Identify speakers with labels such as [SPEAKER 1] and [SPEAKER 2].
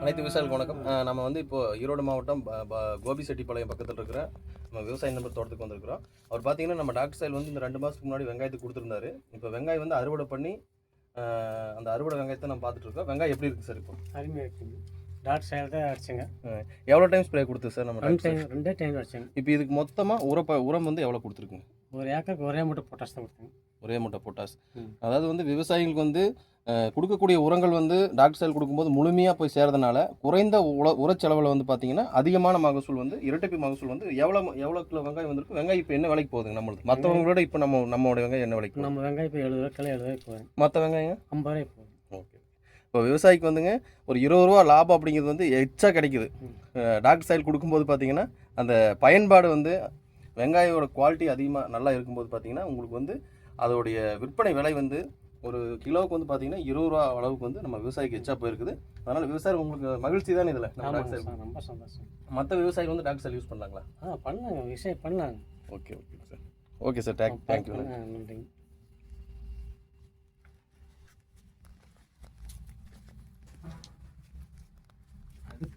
[SPEAKER 1] அனைத்து விவசாயிகளுக்கு வணக்கம். நம்ம வந்து இப்போ ஈரோடு மாவட்டம் ப- ப- கோபிசெட்டிப்பாளையம் பக்கத்தில் இருக்கிற நம்ம விவசாய நம்பர் தோட்டத்துக்கு வந்திருக்கிறோம். அவர் பார்த்தீங்கன்னா நம்ம டாக்டர் சைல் வந்து இந்த ரெண்டு மாதத்துக்கு முன்னாடி வெங்காயத்துக்கு கொடுத்துருந்தாரு. இப்போ வெங்காயம் வந்து அறுவடை பண்ணி அந்த அறுவடை வெங்காயத்தை நம்ம பார்த்துட்டு இருக்கோம். வெங்காயம் எப்படி இருக்குது சார் இப்போ?
[SPEAKER 2] அருமையாக டாட் சைடு தான் அடிச்சுங்க
[SPEAKER 1] எவ்வளோ டைம் ஸ்ப்ரே கொடுத்து சார் நம்ம
[SPEAKER 2] ரெண்டு
[SPEAKER 1] டாக்டர்
[SPEAKER 2] டைம் ரெண்டே டைம் அடிச்சுங்க
[SPEAKER 1] இப்போ இதுக்கு மொத்தமாக உரப்ப உரம் வந்து எவ்வளோ கொடுத்துருக்குங்க?
[SPEAKER 2] ஒரு ஏக்கருக்கு ஒரே மூட்டை பொட்டாஸ் தான் கொடுத்தேங்க.
[SPEAKER 1] ஒரே மூட்டை பொட்டாஸ். அதாவது வந்து விவசாயிகளுக்கு வந்து கொடுக்கக்கூடிய உரங்கள் வந்து டாக்டர் சைல் கொடுக்கும்போது முழுமையாக போய் சேரதுனால குறைந்த உர உரச்செலவில் வந்து பார்த்தீங்கன்னா அதிகமான மகசூல் வந்து இரட்டைப்பு மகசூல் வந்து எவ்வளோ எவ்வளோ கிலோ வெங்காயம் வந்திருக்கு வெங்காயம் இப்போ என்ன விலைக்கு போகுதுங்க நம்மளுக்கு? மற்றவங்களோட இப்போ நம்ம நம்மளோட வெங்காயம் என்ன விலைக்கு
[SPEAKER 2] நம்ம வெங்காயம் இப்போ எழுபது ரூபா எழுபது ரூபாய்க்கு போகுது.
[SPEAKER 1] மற்ற வெங்காயம்
[SPEAKER 2] ஐம்பது ரூபாய்க்கு போகுது.
[SPEAKER 1] ஓகே. இப்போ விவசாயிக்கு வந்துங்க ஒரு இருபது ரூபா லாபம் அப்படிங்கிறது வந்து எச்சா கிடைக்குது. டாக்டர் சைல் கொடுக்கும்போது பார்த்தீங்கன்னா அந்த பயன்பாடு வந்து வெங்காயோட குவாலிட்டி அதிகமாக நல்லா இருக்கும்போது பார்த்தீங்கன்னா உங்களுக்கு வந்து அதோடைய விற்பனை விலை வந்து ஒரு கிலோவுக்கு வந்து பார்த்தீங்கன்னா இருபது ரூபா அளவுக்கு வந்து நம்ம விவசாயிக்கு எச்சா போயிருக்குது. அதனால விவசாயம் உங்களுக்கு மகிழ்ச்சி தான் இதில்?
[SPEAKER 2] ரொம்ப சந்தோஷம்.
[SPEAKER 1] மற்ற விவசாயிகள் வந்து டாக்டர் யூஸ் பண்ணலாங்களா?
[SPEAKER 2] ஆ பண்ணலாங்க. விவசாயம் பண்ணலாங்க.
[SPEAKER 1] Okay okay sir. Okay sir thank thank you
[SPEAKER 2] நன்றி. அது